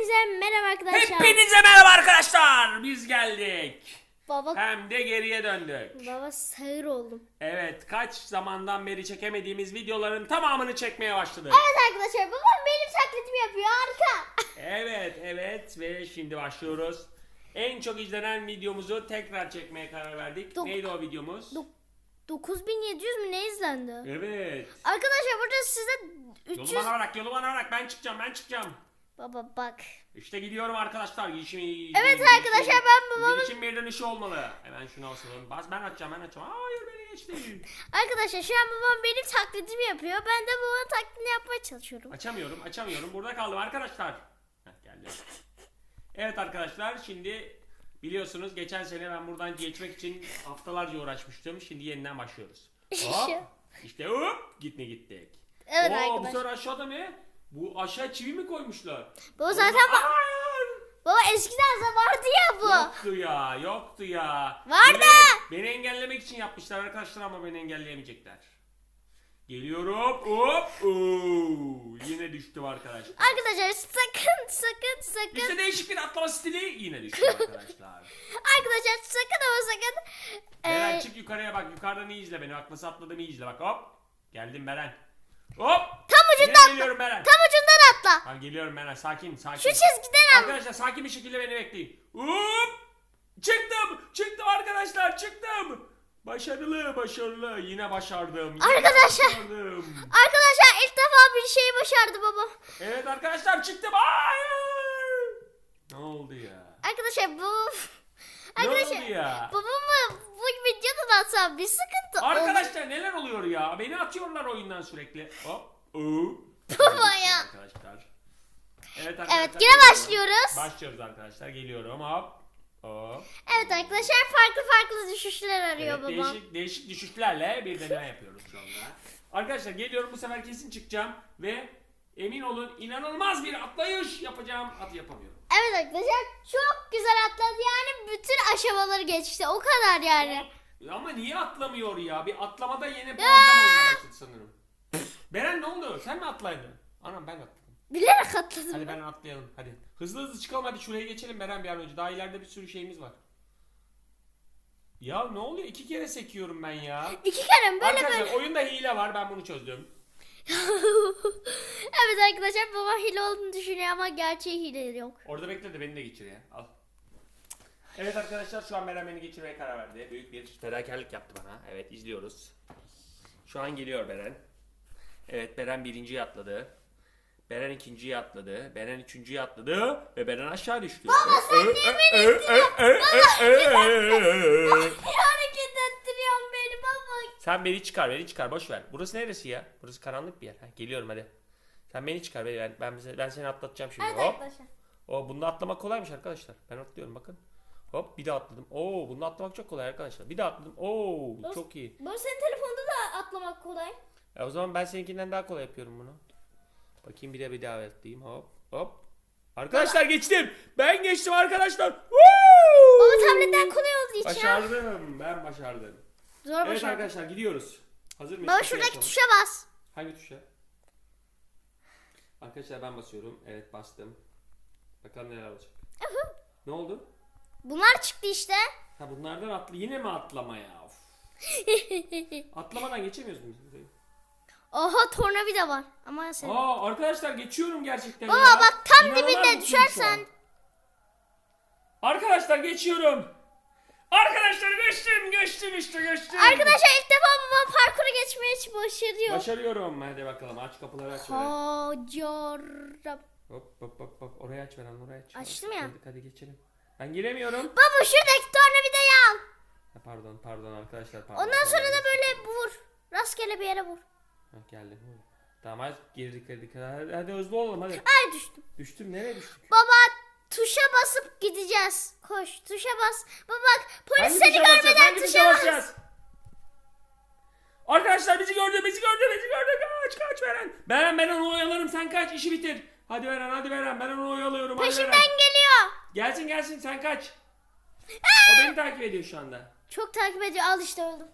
Hepinize merhaba arkadaşlar. Hepinize merhaba arkadaşlar. Biz geldik. Baba Hem de geriye döndük. baba sağır oldum. Evet kaç zamandan beri çekemediğimiz videoların tamamını çekmeye başladık. Evet arkadaşlar babam benim taklitimi yapıyor harika. Evet evet ve şimdi başlıyoruz. En çok izlenen videomuzu tekrar çekmeye karar verdik. Dok- Neydi o videomuz? Dok- 9700 mü ne izlendi? Evet. Arkadaşlar burada size Yolu 300 bana bırak, yolu bana bırak. Ben çıkacağım, ben çıkacağım. Baba bak. İşte gidiyorum arkadaşlar. Girişim, Evet arkadaşlar, ben babamın- Girişim bir dönüşü olmalı. Hemen şunu asalım. Bas ben açacağım, ben açacağım. Hayır beni geçti. Arkadaşlar şu an babam benim taklitimi yapıyor. Ben de babanın taklidini yapmaya çalışıyorum. Açamıyorum, açamıyorum. Burada kaldım arkadaşlar. Heh, geldi. Evet arkadaşlar, şimdi biliyorsunuz geçen sene ben buradan geçmek için haftalarca uğraşmıştım. Şimdi yeniden başlıyoruz. Hop. İşte hop. Gitme gittik. Evet Oo, bu arkadaşlar. sefer aşağıda ne? Bu aşağı çivi mi koymuşlar? Baba zaten ba- baba eskiden de vardı ya bu. Yoktu ya, yoktu ya. Vardı. Beni, beni engellemek için yapmışlar arkadaşlar ama beni engelleyemeyecekler. Geliyorum. Hop. Oo, yine düştüm arkadaşlar. Arkadaşlar sakın sakın sakın. İşte değişik bir atlama stili yine düştüm arkadaşlar. Arkadaşlar sakın ama sakın. Beren Ee, çık yukarıya bak. Yukarıdan iyi izle beni. Bak nasıl atladım iyi izle bak. Hop. Geldim Beren. Hop. tam Yine ucundan atla. geliyorum Beren. Tam ucundan atla. Tamam geliyorum Beren. Sakin sakin. Şu çizgiden al. Arkadaşlar sakin bir şekilde beni bekleyin. Hop! Çıktım! Çıktım arkadaşlar çıktım! Başarılı başarılı yine başardım. Yine Arkadaşlar. başardım. Arkadaşlar ilk defa bir şey başardı baba. Evet arkadaşlar çıktım. Hayır! Ne oldu ya? Arkadaşlar bu... Ne Arkadaşlar oldu ya? babamı bu videodan atsam bir sıkıntı. Arkadaşlar neler oluyor ya? Beni atıyorlar oyundan sürekli. Hop. Baba ya. Arkadaşlar. Evet arkadaşlar. Evet yine başlıyoruz. Başlıyoruz arkadaşlar. Geliyorum. Hop. Hop. Evet arkadaşlar farklı farklı düşüşler arıyor Evet, baba. değişik, değişik düşüşlerle bir deneme yapıyoruz şu anda. Arkadaşlar geliyorum bu sefer kesin çıkacağım ve emin olun inanılmaz bir atlayış yapacağım. At yapamıyorum. Evet arkadaşlar çok güzel atladı yani bütün aşamaları geçti o kadar yani. Ama niye atlamıyor ya? Bir atlamada yeni problem olmaya sanırım. Beren ne oldu? Sen mi atlaydın? Anam ben atladım. Bilerek atladım. Hadi ben atlayalım hadi. Hızlı hızlı çıkalım hadi şuraya geçelim Beren bir an önce. Daha ileride bir sürü şeyimiz var. Ya ne oluyor? İki kere sekiyorum ben ya. İki kere mi? böyle Arkadaşlar böyle. oyunda hile var ben bunu çözdüm. evet arkadaşlar baba hile olduğunu düşünüyor ama gerçeği hile yok. Orada bekle de beni de geçir ya. Al. Evet arkadaşlar şu an Beren beni geçirmeye karar verdi. Büyük bir fedakarlık yaptı bana. Evet izliyoruz. Şu an geliyor Beren. Evet Beren birinciyi atladı. Beren ikinciyi atladı. Beren üçüncüyü atladı. Ve Beren aşağı düştü. Baba sen niye Hareket ettiriyorsun beni baba. Sen beni çıkar beni çıkar boş ver. Burası neresi ya? Burası karanlık bir yer. Ha, geliyorum hadi. Sen beni çıkar beni. Ben, ben, ben seni atlatacağım şimdi. Evet Hop. arkadaşlar. O bunda atlamak kolaymış arkadaşlar. Ben atlıyorum bakın. Hop bir daha atladım. Oo bunda atlamak çok kolay arkadaşlar. Bir daha atladım. Oo çok iyi. Baba senin telefonda da atlamak kolay. E, o zaman ben seninkinden daha kolay yapıyorum bunu. Bakayım bir de bir daha atlayayım. Hop hop. Arkadaşlar geçtim. Ben geçtim arkadaşlar. Woo! Baba tabletten kolay olduğu için. Başardım. Ben başardım. Zor Evet başardım. arkadaşlar gidiyoruz. Hazır mıyız? Baba Kapıyı şuradaki açalım. tuşa bas. Hangi tuşa? Arkadaşlar ben basıyorum. Evet bastım. Bakalım neler olacak. ne oldu? Bunlar çıktı işte. Ha bunlardan atlı yine mi atlama ya? Atlamadan geçemiyoruz muyuz? Oha tornavida var. Ama sen. Aa arkadaşlar geçiyorum gerçekten Baba ya. bak tam İnanılmaz dibinde şu düşersen. Arkadaşlar geçiyorum. Arkadaşlar geçtim geçtim işte geçtim. Arkadaşlar ilk defa babam parkuru geçmeye hiç başarıyor. Başarıyorum. Hadi bakalım aç kapıları aç. Hacarım. Hop hop hop hop oraya aç Veren oraya aç. Açtım ya. Hadi, hadi geçelim. Ben giremiyorum. Baba şuradaki tornavidayı al. Ha, pardon pardon arkadaşlar pardon. Ondan sonra da böyle vur. Rastgele bir yere vur. Ha, geldi. Tamam hadi girdik girdik. Hadi, hadi hızlı olalım hadi. Ay düştüm. Düştüm nereye düştük? Baba tuşa basıp gideceğiz. Koş tuşa bas. Baba bak polis Hangi seni tuşa basacağız? görmeden Hangi tuşa tuşa bas. basacağız? Arkadaşlar bizi gördü, bizi gördü, bizi gördü. Kaç, kaç Beren. Beren ben onu oyalarım, sen kaç, işi bitir. Hadi Beren, hadi Beren, ben onu oyalıyorum. Hadi Peşimden Beren. geliyor. Gelsin gelsin, sen kaç. O beni takip ediyor şu anda. Çok takip ediyor. Al işte öldüm.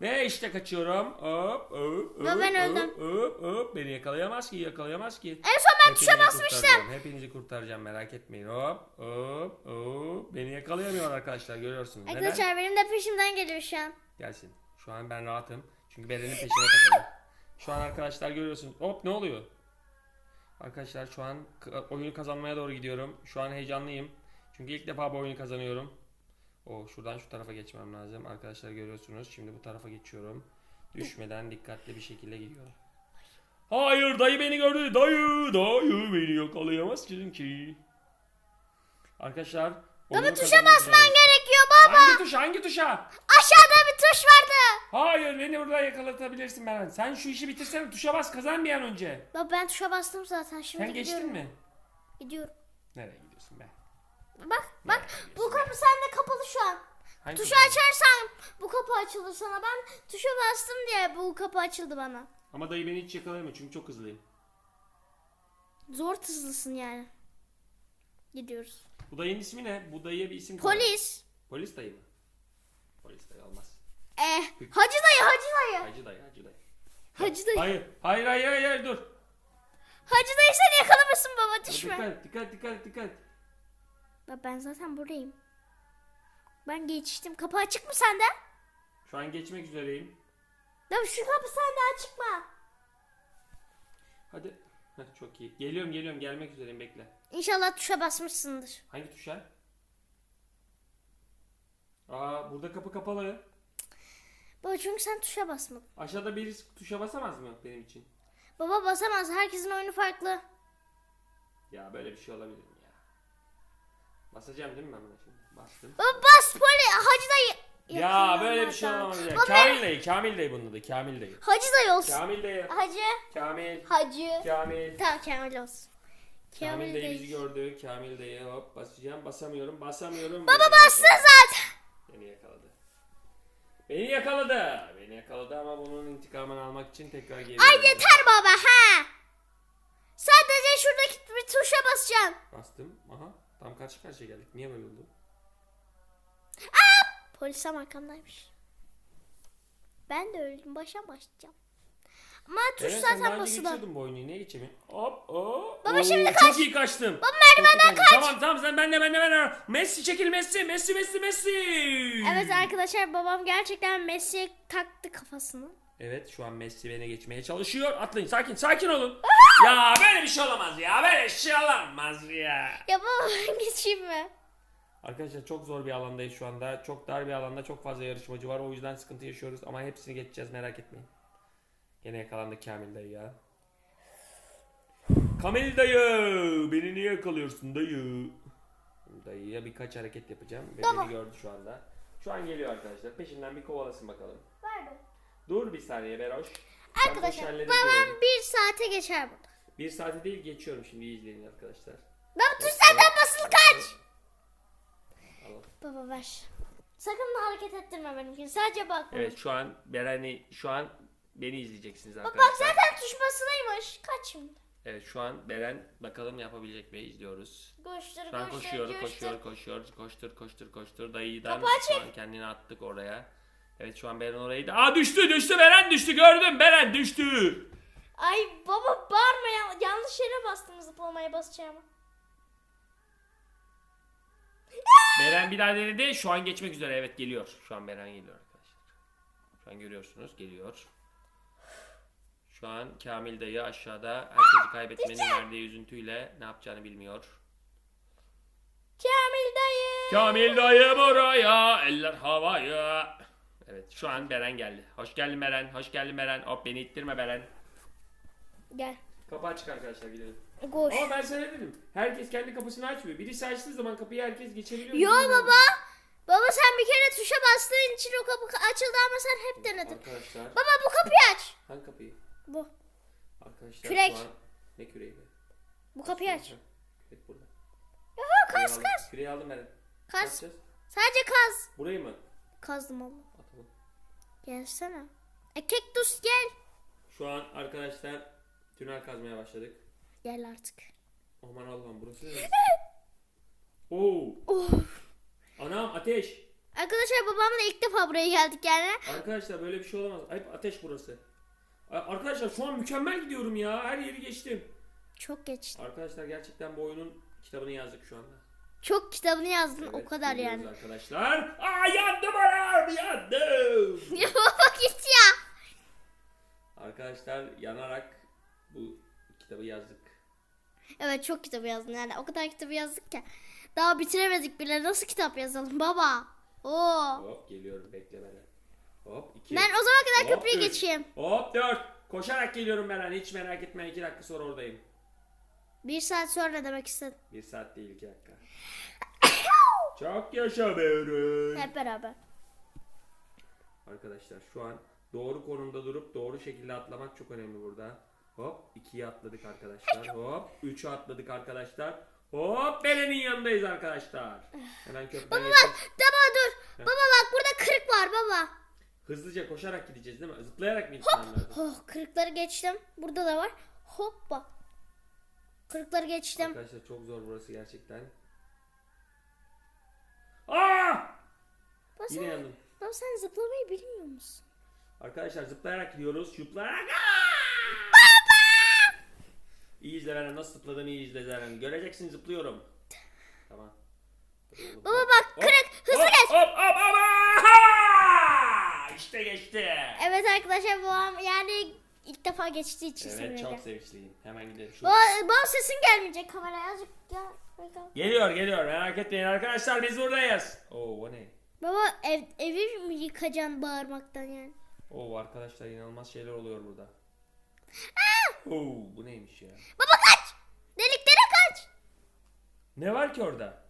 Ve işte kaçıyorum. Hop hop hop. Ben öldüm. Hop hop. Beni yakalayamaz ki yakalayamaz ki. En son ben tuşa basmıştım. Hepinizi kurtaracağım merak etmeyin. Hop hop hop. Beni yakalayamıyor arkadaşlar görüyorsunuz. Neden? Arkadaşlar benim de peşimden geliyor şu an. Gelsin. Şu an ben rahatım. Çünkü Beren'in peşine takıldım. Şu an arkadaşlar görüyorsunuz. Hop ne oluyor? Arkadaşlar şu an oyunu kazanmaya doğru gidiyorum. Şu an heyecanlıyım. Çünkü ilk defa bu oyunu kazanıyorum. O şuradan şu tarafa geçmem lazım. Arkadaşlar görüyorsunuz. Şimdi bu tarafa geçiyorum. Düşmeden dikkatli bir şekilde gidiyorum. Hayır dayı beni gördü. Dayı dayı beni yakalayamaz çünkü. Arkadaşlar Baba tuşa basman gerekiyor baba. Hangi tuşa? Hangi tuşa? Aşağıda bir tuş vardı. Hayır beni burada yakalatabilirsin Beren. Sen şu işi bitirsene tuşa bas kazan bir an önce. Baba ben tuşa bastım zaten şimdi Sen geçtin gidiyorum. mi? Gidiyorum. Nereye gidiyorsun be? Bak bak bu kapı sende kapalı şu an. Hangi Tuşu tuşa? açarsan bu kapı açılır sana. Ben tuşa bastım diye bu kapı açıldı bana. Ama dayı beni hiç yakalayamıyor çünkü çok hızlıyım. Zor hızlısın yani. Gidiyoruz. Bu dayının ismi ne? Bu dayıya bir isim koy. Polis. Polis dayı mı? Polis dayı olmaz. Eh, hacı dayı hacı dayı. Hacı dayı hacı dayı. Hacı dayı. Hayır hayır hayır hayır, hayır dur. Hacı dayı seni yakalamasın baba düşme. Dikkat dikkat dikkat dikkat. Bak ben zaten buradayım. Ben geçtim. Kapı açık mı sende? Şu an geçmek üzereyim. Lan şu kapı sende açık mı? Hadi. Heh, çok iyi. Geliyorum geliyorum gelmek üzereyim bekle. İnşallah tuşa basmışsındır. Hangi tuşa? Aa burada kapı kapalı. Baba çünkü sen tuşa basmadın. Aşağıda birisi tuşa basamaz mı benim için? Baba basamaz. Herkesin oyunu farklı. Ya böyle bir şey olabilir mi ya? Basacağım değil mi ben buna şimdi? Bastım. Baba bas poli. Hacı dayı. Ya Yakınlar böyle bir şey zaten. olamaz ya. Baba, Kamil dayı, Kamil dayı bunun adı. Kamil dayı. Hacı dayı olsun. Kamil dayı. Hacı. Kamil. Hacı. Kamil. Tamam Kamil olsun. Kamil dayı bizi gördü. Kamil dayı hop basacağım. Basamıyorum. Basamıyorum. Baba Beni yakaladı. zaten. Beni yakaladı. Beni yakaladı. Beni yakaladı ama bunun intikamını almak için tekrar geri Ay döndüm. yeter baba ha. Sadece şuradaki bir tuşa basacaksın. Bastım. Aha. Tam karşı karşıya geldik. Niye böyle oldu? Polis tam arkamdaymış. Ben de öldüm. Başa başlayacağım. Ama tuş Evet, sen zaten basılı. geçiyordun bu oyunu. Niye geçemiyorsun? Hop hop. Baba Oo, şimdi Çok iyi kaçtım. Baba merdivenden kaçtım. Tamam tamam sen bende bende bende. Messi çekil Messi. Messi Messi Messi. Evet arkadaşlar babam gerçekten Messi'ye taktı kafasını. Evet şu an Messi beni geçmeye çalışıyor. Atlayın sakin sakin olun. ya böyle bir şey olamaz ya. Böyle bir şey olamaz ya. Ya baba geçeyim mi? Arkadaşlar çok zor bir alandayız şu anda. Çok dar bir alanda çok fazla yarışmacı var. O yüzden sıkıntı yaşıyoruz ama hepsini geçeceğiz merak etmeyin. Gene yakalandık Kamil dayı ya. Kamil dayı! Beni niye yakalıyorsun dayı? Dayıya birkaç hareket yapacağım. Ve beni gördü şu anda. Şu an geliyor arkadaşlar. Peşinden bir kovalasın bakalım. Verdim. Dur bir saniye Beroş. Ben Arkadaşlar işlerleri babam bir saate geçer burada. Bir saate değil geçiyorum şimdi izleyin arkadaşlar. Baba tuş zaten basılı kaç. Baba ver. Sakın hareket ettirme benimkini. Sadece bak. Evet şu an Beren'i şu an beni izleyeceksiniz Bak arkadaşlar. bak zaten tuş basılıymış. Kaç şimdi. Evet şu an Beren bakalım yapabilecek mi izliyoruz. Koştur Şu an koştur koşuyor, coştur. koşuyor, koşuyor, koştur, koştur, koştur. Dayıdan Kapı şu an kendini attık oraya. Evet şu an Beren orayı da... Aa düştü, düştü Beren düştü gördüm Beren düştü. Ay baba bağırma ya. Yanlış yere bastım zıplamaya basacağımı. Beren bir daha denedi. Şu an geçmek üzere. Evet geliyor. Şu an Beren geliyor arkadaşlar. Şu an görüyorsunuz geliyor. Şu an Kamil dayı aşağıda herkesi kaybetmenin verdiği üzüntüyle ne yapacağını bilmiyor. Kamil dayı. Kamil dayı buraya, eller havaya. Evet şu an Beren geldi. Hoş geldin Beren, hoş geldin Beren. Hop beni ittirme Beren. Gel. Kapı açık arkadaşlar gidelim. Koş. Ama ben sana dedim. Herkes kendi kapısını açmıyor. Birisi açtığı zaman kapıyı herkes geçebiliyor. Yo Bilmiyorum. baba. Baba sen bir kere tuşa bastığın için o kapı açıldı ama sen hep denedin. Arkadaşlar Baba bu kapıyı aç. hangi kapıyı? Bu. Arkadaşlar Kürek. şu an ne küreği be? Bu kapıyı aç. Ha, Kürek burada. Küreği kaz aldım. kaz. Küreği aldım. Ne Kaz. yapacağız? Sadece kaz. Burayı mı? Kazdım Allah. Atalım. Gelsene. E kektus gel. Şu an arkadaşlar tünel kazmaya başladık. Gel artık. Aman Allah'ım burası ne? Oo. Oh. Anam ateş. Arkadaşlar babamla ilk defa buraya geldik yani. Arkadaşlar böyle bir şey olamaz. Ayıp ateş burası. Arkadaşlar şu an mükemmel gidiyorum ya. Her yeri geçtim. Çok geç. Arkadaşlar gerçekten bu oyunun kitabını yazdık şu anda. Çok kitabını yazdın o Evet, kadar geliyoruz yani. Arkadaşlar. Aa yandım anam yandım. Ya baba git ya. Arkadaşlar yanarak bu kitabı yazdık. Evet çok kitabı yazdın yani o kadar kitabı yazdık ki. Daha bitiremedik bile nasıl kitap yazalım baba. Oo. Hop geliyorum bekle beni. Hop iki. Ben o zaman kadar Hop, köprüyü üç. geçeyim. Hop dört. Koşarak geliyorum ben hiç merak etme iki dakika sonra oradayım. Bir saat sonra demek istedim. Bir saat değil iki dakika. Çok yaşa be Hep beraber. Arkadaşlar şu an doğru konumda durup doğru şekilde atlamak çok önemli burada. Hop 2'ye atladık arkadaşlar. Hop 3'e atladık arkadaşlar. Hop Belen'in yanındayız arkadaşlar. Hemen köprüden geçip Baba dur. Baba bak burada kırık var baba. hızlıca koşarak gideceğiz değil mi? Zıplayarak mı gitmem lazım? Oh kırıkları geçtim. Burada da var. Hoppa. Kırıkları geçtim. Arkadaşlar çok zor burası gerçekten. Aa! Baba Yine sen, yandım. baba sen zıplamayı bilmiyor musun? Arkadaşlar zıplayarak gidiyoruz. Zıplayarak. İyi izle Beren. Nasıl zıpladığımı iyi izle Beren. Göreceksin zıplıyorum. Tamam. Baba bak kırık. Hızlı hop, geç. Hop hop hop. Aha! İşte geçti. Evet arkadaşlar babam yani ilk defa geçtiği için Evet sevindim. çok sevinçliyim. Hemen gidelim. Şu... Baba, baba sesin gelmeyecek kameraya azıcık gel. Geliyor geliyor. Merak etmeyin arkadaşlar biz buradayız. Oo o ne? Baba ev, evi mi yıkacaksın bağırmaktan yani? Oo arkadaşlar inanılmaz şeyler oluyor burada. Oo bu neymiş ya? Baba kaç! Deliklere kaç! Ne var ki orada?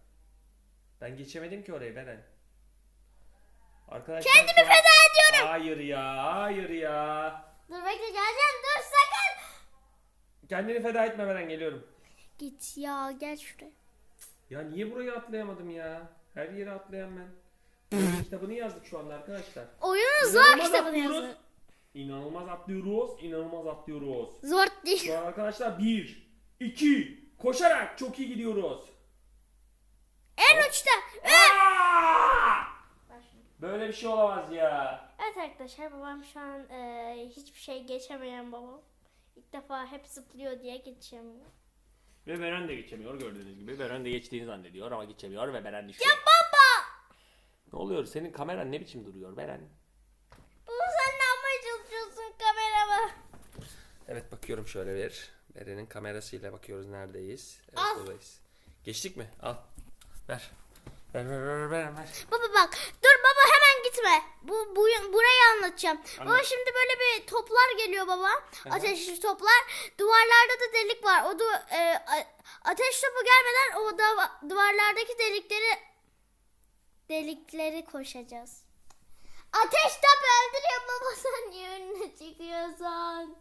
Ben geçemedim ki orayı Beren. Arkadaşlar Kendimi feda ediyorum. Hayır ya, hayır ya. Dur bekle geleceğim dur sakın. Kendini feda etme Beren geliyorum. Git ya gel şuraya. Ya niye burayı atlayamadım ya? Her yere atlayan ben. Kitabını yazdık şu anda arkadaşlar. Oyunun zor İnanılmaz kitabını atlıyoruz. yazdı. İnanılmaz atlıyoruz, inanılmaz atlıyoruz. Zor değil. Şu an arkadaşlar 1, 2, koşarak çok iyi gidiyoruz. En uçta. Böyle bir şey olamaz ya. Evet arkadaşlar babam şu an e, hiçbir şey geçemeyen babam. İlk defa hep zıplıyor diye geçemiyor. Ve Beren de geçemiyor gördüğünüz gibi. Beren de geçtiğini zannediyor ama geçemiyor ve Beren düşüyor. Ya baba! Ne oluyor? Senin kameran ne biçim duruyor Beren? Baba sen ne yapmaya çalışıyorsun kamerama? Evet bakıyorum şöyle bir. Beren'in kamerasıyla bakıyoruz neredeyiz. Evet Al. buradayız. Geçtik mi? Al. Ver. Ver ver ver ver ver. Baba bak dur baba hemen gitme. Bu, bu burayı anlatacağım. Baba Anlat. şimdi böyle bir toplar geliyor baba. Ateşli toplar. Duvarlarda da delik var. O da e, ateş topu gelmeden o da duvarlardaki delikleri delikleri koşacağız. Ateş topu öldürüyor baba sen niye önüne çıkıyorsun?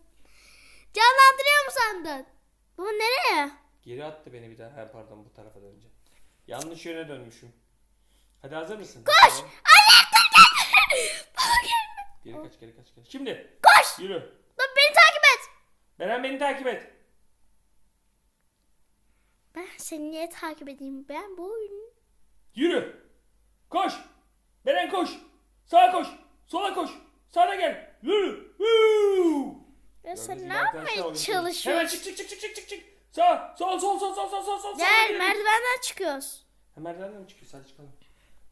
Canlandırıyor mu sandın? Baba nereye? Geri attı beni bir daha. Ha, pardon bu tarafa dönünce. Yanlış yöne dönmüşüm. Hadi hazır mısın? Koş! Tamam. Anne dur. Geri kaç geri kaç. Geri. Şimdi. Koş! Yürü. Dur beni takip et. Beren beni takip et. Ben seni niye takip edeyim? Ben bu oyunu... Yürü. Koş. Beren koş. Sağa koş. Sola koş. Sağda gel. Yürü. Woo! Ya sen ne arkadaşlar yapmaya çalışıyorsun? Hemen çık çık çık çık çık çık çık. Sağ, sol sol sol sol sol sol sol. Gel merdivenden çıkıyoruz. Ha, merdivenden mi çıkıyoruz? Hadi çıkalım.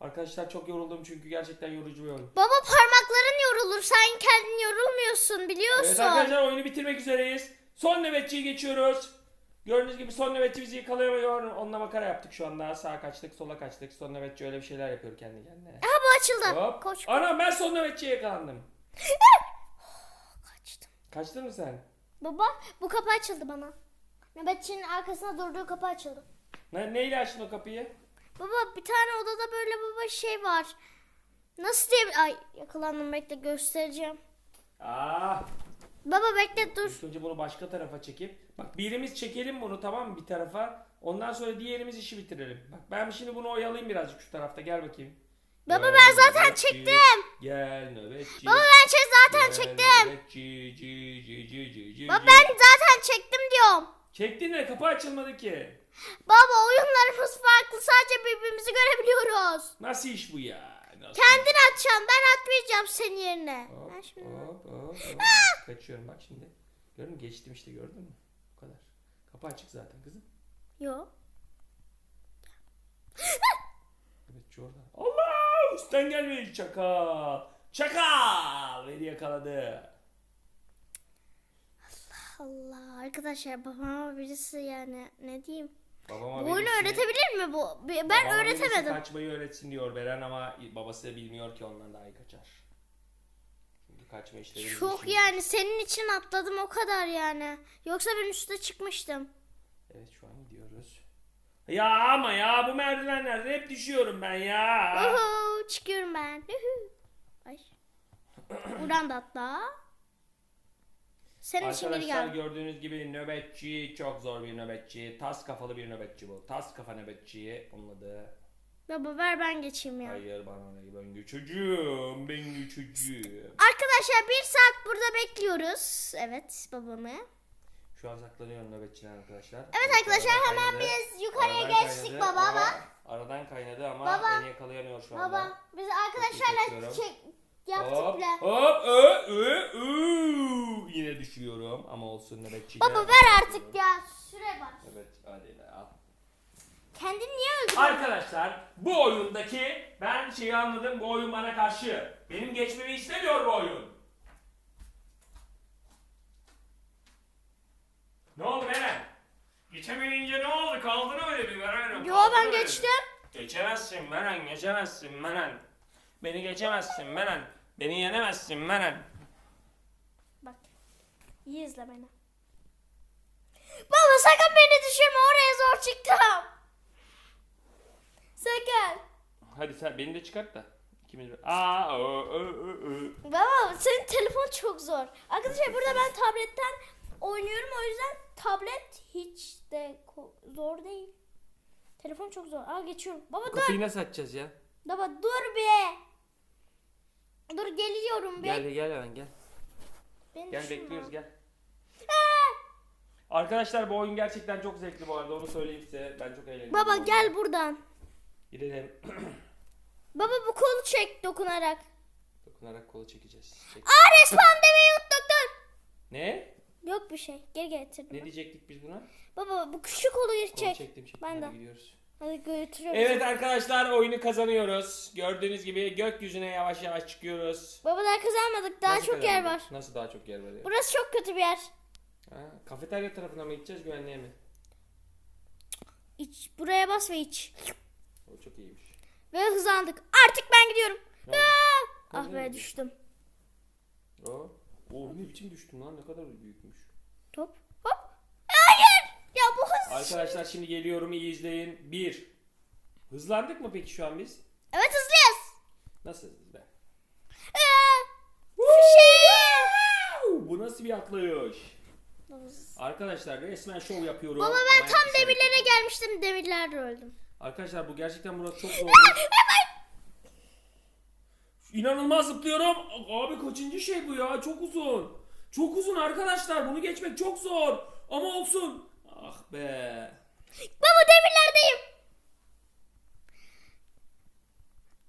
Arkadaşlar çok yoruldum çünkü gerçekten yorucu bir oyun. Baba parmakların yorulur. Sen kendin yorulmuyorsun biliyorsun. Evet arkadaşlar oyunu bitirmek üzereyiz. Son nöbetçiyi geçiyoruz. Gördüğünüz gibi son nöbetçi bizi yakalayamıyor. Onunla makara yaptık şu anda. Sağa kaçtık, sola kaçtık. Son nöbetçi öyle bir şeyler yapıyor kendi kendine. Aha bu açıldı. Hop. Koş. Anam ben son nöbetçiye yakalandım. Kaçtın mı sen? Baba bu kapı açıldı bana. Nöbetçinin arkasına durduğu kapı açıldı. Ne, neyle açtın o kapıyı? Baba bir tane odada böyle baba şey var. Nasıl diye... Ay yakalandım bekle göstereceğim. Aa, Baba bekle dur. ilk önce bunu başka tarafa çekip. Bak birimiz çekelim bunu tamam mı bir tarafa. Ondan sonra diğerimiz işi bitirelim. Bak ben şimdi bunu oyalayayım birazcık şu tarafta. Gel bakayım. Baba ben zaten çektim. Gel nöbetçi. Baba ben şey zaten çektim. nöbetçi, ci, ci, ci, ci, ci, Baba ben zaten çektim diyorum. Çektin de kapı açılmadı ki. Baba oyunlarımız farklı sadece birbirimizi görebiliyoruz. Nasıl iş bu ya? nasıl? Kendin atacaksın. Ben atmayacağım senin yerine. Hop, Ben şimdi... hop, hop, hop. Kaçıyorum bak şimdi. Gördün mü? Geçtim işte gördün mü? Bu kadar. Kapı açık zaten kızım. Yok. Evet orada. Allah! Üstten gelmiş çakal. Çakal! Beni yakaladı. Allah arkadaşlar babama birisi yani ne diyeyim. Babama Bu oyunu birisi- öğretebilir mi bu? Ben babama birisi öğretemedim. kaçmayı öğretsin diyor Beren ama babası bilmiyor ki ondan daha iyi kaçar. Çünkü kaçma işleri Çok için- yani senin için atladım o kadar yani. Yoksa ben üstte çıkmıştım. Evet şu an gidiyoruz. Ya ama ya bu merdivenlerde hep düşüyorum ben ya. Uhu, çıkıyorum ben. Uhu. Ay. Buradan da atla. Senin için geri Arkadaşlar gel. gördüğünüz gibi nöbetçi çok zor bir nöbetçi. Tas kafalı bir nöbetçi bu. Tas kafa nöbetçi onun adı. Baba ver ben geçeyim ya. Hayır bana ne ben güçücüğüm ben güçücüğüm. Arkadaşlar bir saat burada bekliyoruz. Evet babamı. Şu an saklanıyorum nöbetçiden arkadaşlar. Evet arkadaşlar aradan hemen kaynadı. biz yukarıya Aradan geçtik kaynadı baba ama bak. Aradan kaynadı ama Baba. beni yakalayamıyor şu anda. Baba biz arkadaşlarla çekiyorum. çek yaptık Hop bile. hop ö, ö, ö. Yine düşüyorum ama olsun nöbetçi. Baba ver artık ya. Süre bak. Evet hadi al. Kendini niye öldürdün? Arkadaşlar bu oyundaki ben şeyi anladım bu oyun bana karşı. Benim geçmemi istemiyor bu oyun. Ne oldu Beren? Geçemeyince ne oldu? Kaldın öyle bir Beren. Yo kaldın ben öyle. geçtim. Geçemezsin Beren, geçemezsin Beren. Beni geçemezsin Beren. Beni yenemezsin Beren. Bak. İyi izle beni. Baba sakın beni düşürme oraya zor çıktım. Sakın. Hadi sen beni de çıkart da. İkimiz Aa, ö, ö, ö, ö. Baba senin telefon çok zor. Arkadaşlar burada ben tabletten oynuyorum o yüzden tablet hiç de zor değil. Telefon çok zor. Aa geçiyorum. Baba dur. Kapıyı nasıl açacağız ya? Baba dur be. Dur geliyorum be. Gel gel hemen gel. Beni Gel bekliyoruz gel. Aa! Arkadaşlar bu oyun gerçekten çok zevkli bu arada onu söyleyeyim size. Ben çok eğlendim. Baba gel buradan. Gidelim. Baba bu kolu çek dokunarak. Dokunarak kolu çekeceğiz. Çek. Aa respawn demeyi unuttuk dur. Ne? Yok bir şey. Geri getirdim. Ne diyecektik biz buna? Baba bu şu kolu geri Kolu çek. çektim çektim. Ben Hadi de. gidiyoruz. Hadi götürüyorum. Evet arkadaşlar oyunu kazanıyoruz. Gördüğünüz gibi gökyüzüne yavaş yavaş çıkıyoruz. Baba daha kazanmadık. Daha Nasıl çok yer var. kazandık? Nasıl daha çok yer var ya? Burası çok kötü bir yer. Ha, kafeterya tarafına mı gideceğiz güvenliğe mi? İç. Buraya bas ve iç. O çok iyiymiş. Ve hızlandık. Artık ben gidiyorum. Ne! Ah be düştüm. O. Oo ne biçim düştüm lan ne kadar büyükmüş. Top. Hop. Hayır. Ya bu hız. Arkadaşlar şimdi geliyorum iyi izleyin. Bir. Hızlandık mı peki şu an biz? Evet hızlıyız. Nasıl hızlı be? Aa! Şey. Bu nasıl bir atlayış? Arkadaşlar resmen şov yapıyorum. Baba Ama ben tam hiçbir şey demirlere gelmiştim. Demirlerde öldüm. Arkadaşlar bu gerçekten burası çok zor. İnanılmaz zıplıyorum. Abi kaçıncı şey bu ya? Çok uzun. Çok uzun arkadaşlar. Bunu geçmek çok zor. Ama olsun. Ah be. Baba demirlerdeyim.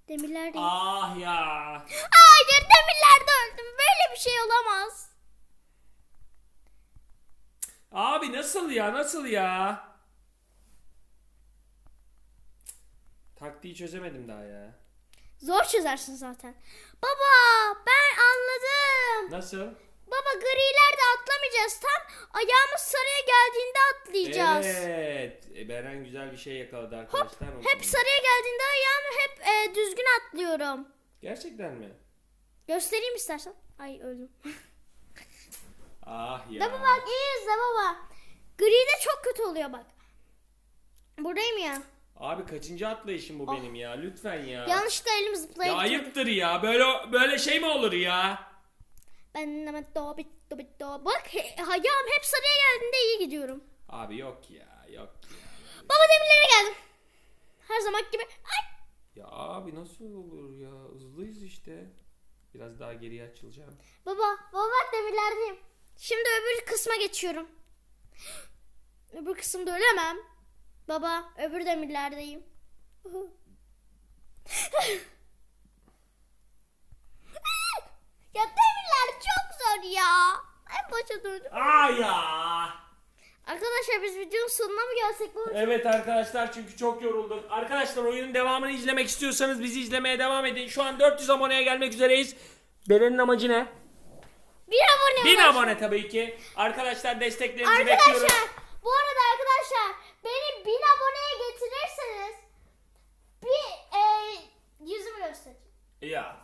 Demirlerdeyim. Ah ya. Hayır demirlerde öldüm. Böyle bir şey olamaz. Abi nasıl ya? Nasıl ya? Taktiği çözemedim daha ya. Zor çözersin zaten. Baba ben anladım. Nasıl? Baba grilerde atlamayacağız. Tam ayağımız sarıya geldiğinde atlayacağız. Evet. E, Beren güzel bir şey yakaladı arkadaşlar. O Hep sarıya geldiğinde ayağımı hep e, düzgün atlıyorum. Gerçekten mi? Göstereyim istersen. Ay öldüm. Ah ya. Baba bak iyi izle baba. Gride çok kötü oluyor bak. Buradayım ya. Abi kaçıncı atlayışım bu benim ya? Lütfen ya. Yanlışlıkla elim Ya zıplayıp ayıptır ya. Böyle böyle şey mi olur ya? Ben hemen do bit do bit do. Bak he, ayağım hep sarıya geldiğinde iyi gidiyorum. Abi yok ya. Yok ya. Baba demirlere geldim. Her zaman gibi. Ay. Ya abi nasıl olur ya? Hızlıyız işte. Biraz daha geriye açılacağım. Baba, baba bak demirlerdeyim. Şimdi öbür kısma geçiyorum. Öbür kısımda ölemem. Baba, öbür demirlerdeyim. Ya demirler çok zor ya. En başa döndüm. Aa ya. Arkadaşlar biz videonun sonuna mı gelsek bu? Evet arkadaşlar çünkü çok yorulduk. Arkadaşlar oyunun devamını izlemek istiyorsanız bizi izlemeye devam edin. Şu an 400 aboneye gelmek üzereyiz. Beren'in amacı ne? Bir abone 1000 var. abone tabii ki. Arkadaşlar desteklerinizi Arkadaşlar bekliyoruz. bu arada arkadaşlar beni 1000 aboneye getirirseniz bir e, yüzümü göstereceğim. Ya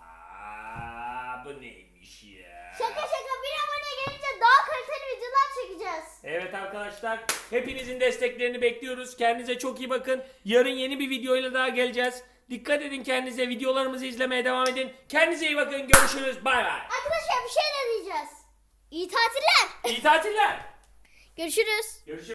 bu neymiş ya? Şaka şaka 1000 aboneye gelince daha kaliteli videolar çekeceğiz. Evet arkadaşlar hepinizin desteklerini bekliyoruz. Kendinize çok iyi bakın. Yarın yeni bir videoyla daha geleceğiz. Dikkat edin kendinize. Videolarımızı izlemeye devam edin. Kendinize iyi bakın. Görüşürüz. Bay bay. Arkadaşlar bir şey de diyeceğiz. İyi tatiller. İyi tatiller. Görüşürüz. Görüşürüz.